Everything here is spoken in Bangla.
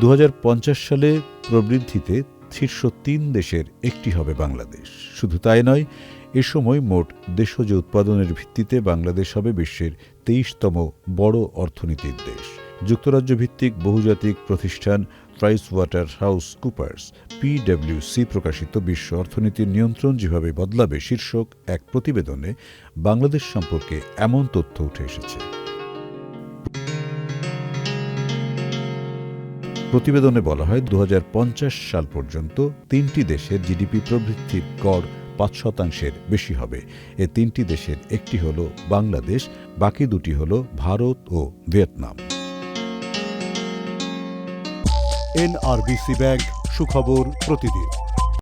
দু হাজার পঞ্চাশ সালে প্রবৃদ্ধিতে শীর্ষ তিন দেশের একটি হবে বাংলাদেশ। শুধু তাই নয়, এ সময় মোট দেশজ উৎপাদনের ভিত্তিতে বাংলাদেশ হবে বিশ্বের তেইশতম বড় অর্থনীতির দেশ। যুক্তরাজ্য ভিত্তিক বহুজাতিক প্রতিষ্ঠান প্রাইস ওয়াটার হাউস কুপার্স পিডব্লিউসি প্রকাশিত বিশ্ব অর্থনীতির নিয়ন্ত্রণ যেভাবে বদলাবে শীর্ষক এক প্রতিবেদনে বাংলাদেশ সম্পর্কে এমন তথ্য উঠে এসেছে। প্রতিবেদনে বলা হয় দু হাজার পঞ্চাশ সাল পর্যন্ত তিনটি দেশের জিডিপি প্রবৃদ্ধির গড় পাঁচ শতাংশের বেশি হবে। এ তিনটি দেশের একটি হল বাংলাদেশ, বাকি দুটি হল ভারত ও ভিয়েতনাম। এনআরবিসি ব্যাংক সুখবর প্রতিদিন।